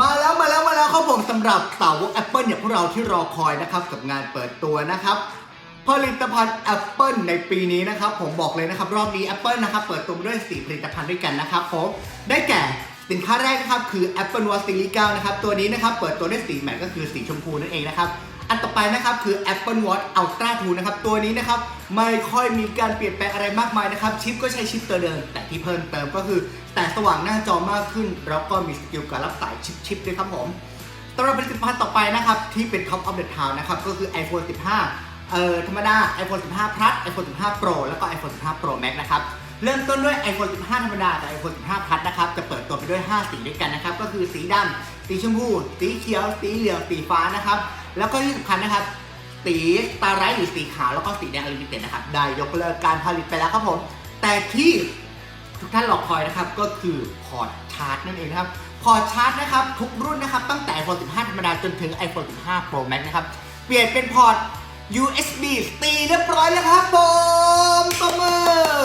มาแล้วมาแล้วมาแล้วครับผมสำหรับสาวก Apple อย่างพวกเราที่รอคอยนะครับกับงานเปิดตัวนะครับผลิตภัณฑ์ Apple ในปีนี้นะครับผมบอกเลยนะครับรอบนี้ Apple นะครับเปิดตัวด้วยสีผลิตภัณฑ์ด้วยกันนะครับผมได้แก่สินค้าแรกนะครับคือ Apple Watch Series 9นะครับตัวนี้นะครับเปิดตัวด้วยสีแมทก็คือสีชมพูนั่นเองนะครับ อันต่อไปนะครับคือ Apple Watch Ultra 2 นะครับ ตัวนี้นะครับ ไม่ค่อยมีการเปลี่ยนแปลงอะไรมากมายนะครับ ชิปก็ใช้ชิปตัวเดิมแต่ที่เพิ่มเติมก็คือแสงสว่างหน้าจอมากขึ้น แล้วก็มีสกิลการรับสายชิปๆด้วยครับผมสำหรับผลิตภัณฑ์ต่อไปนะครับ ที่เป็น Top of the Town นะครับ ก็คือ iPhone 15 เอ่อธรรมดา iPhone 15 Plus iPhone 15 Pro แล้วก็ iPhone 15 Pro Max นะครับเริ่มต้นด้วย iPhone 15 ธรรมดากับ iPhone 15 Plus นะครับ จะเปิดตัวไปด้วย 5 สีด้วยกันนะครับ ก็คือสีดำสีชมพู สีเขียว สีเหลือง สีฟ้านะครับ แล้วก็ที่สำคัญนะครับ สีตาไรท์หรือสีขาวแล้วก็สีแดงอลิมิเต็ดนะครับ ได้ยกเลิกการผลิตไปแล้วครับผม แต่ที่ทุกท่านรอคอยนะครับก็คือพอร์ตชาร์จนั่นเองนะครับพอร์ตชาร์จนะครับทุกรุ่นนะครับตั้งแต่ iPhone 15 ธรรมดาจนถึง iPhone 15 Pro Max นะครับ เปลี่ยนเป็นพอร์ต USB ตีเรียบร้อยแล้วครับผมตบมือ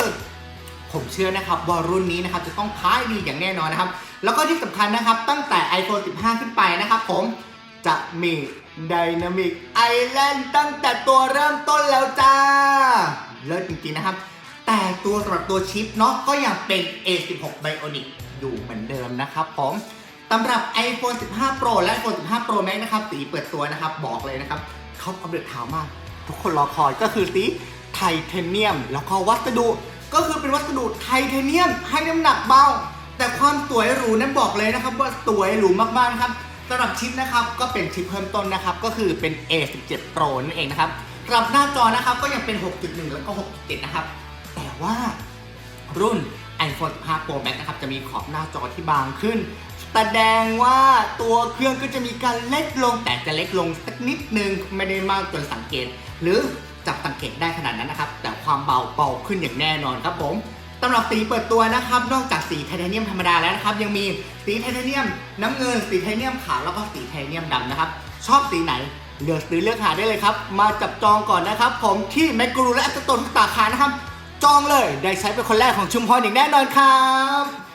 ผมเชื่อนะครับว่ารุ่นนี้นะครับจะต้องขายดีอย่างแน่นอนนะครับ แล้วก็ที่สำคัญนะครับตั้งแต่ iPhone 15 ขึ้นไปนะครับผม จะมี Dynamic Island ตั้งแต่ตัวเริ่มต้นแล้วจ้า เลิศจริงๆนะครับ แต่ตัวสำหรับตัวชิปเนาะก็ยังเป็น A16 Bionic อยู่เหมือนเดิมนะครับผมสำหรับ iPhone 15 Pro และ iPhone 15 Pro Max นะครับ สีเปิดตัวนะครับ บอกเลยนะครับท็อปอัปเดตข่าวมาก ทุกคนรอคอยก็คือสีไทเทเนียม แล้วก็วัสดุก็คือเป็นวัสดุไทเทเนียมให้น้ำหนักเบา แต่ความสวยหรูนั้นบอกเลยนะครับ ว่าสวยหรูมากๆนะครับ สำหรับชิปนะครับก็เป็นชิปเพิ่มต้นนะครับก็คือเป็น A17 Pro นั่นเองนะครับสำหรับหน้าจอนะครับก็ยังเป็น 6.1 แล้วก็ 6.7 นะครับ แต่ว่ารุ่น iPhone 15 Pro Max นะครับจะมีขอบหน้าจอที่บางขึ้น แสดงว่าตัวเครื่องก็จะมีการเล็กลงแต่จะเล็กลงสักนิดนึงไม่ได้มากจนสังเกต หรือจับสังเกตได้ขนาดนั้นนะครับ แต่ความเบาเบาขึ้นอย่างแน่นอนครับผม สำหรับสีเปิดตัวนะครับ นอกจากสีไทเทเนียมธรรมดาแล้วนะครับ ยังมีสีไทเทเนียมน้ำเงิน สีไทเทเนียมขาวแล้วก็สีไทเทเนียมดำนะครับ ชอบสีไหนเลือกซื้อเลือกหาได้เลยครับ มาจับจองก่อนนะครับ ผมที่แมกกรูและแอปสตร์ทุกสาขานะครับ จองเลยได้ใช้เป็นคนแรกของชุมพรอีกแน่นอนครับ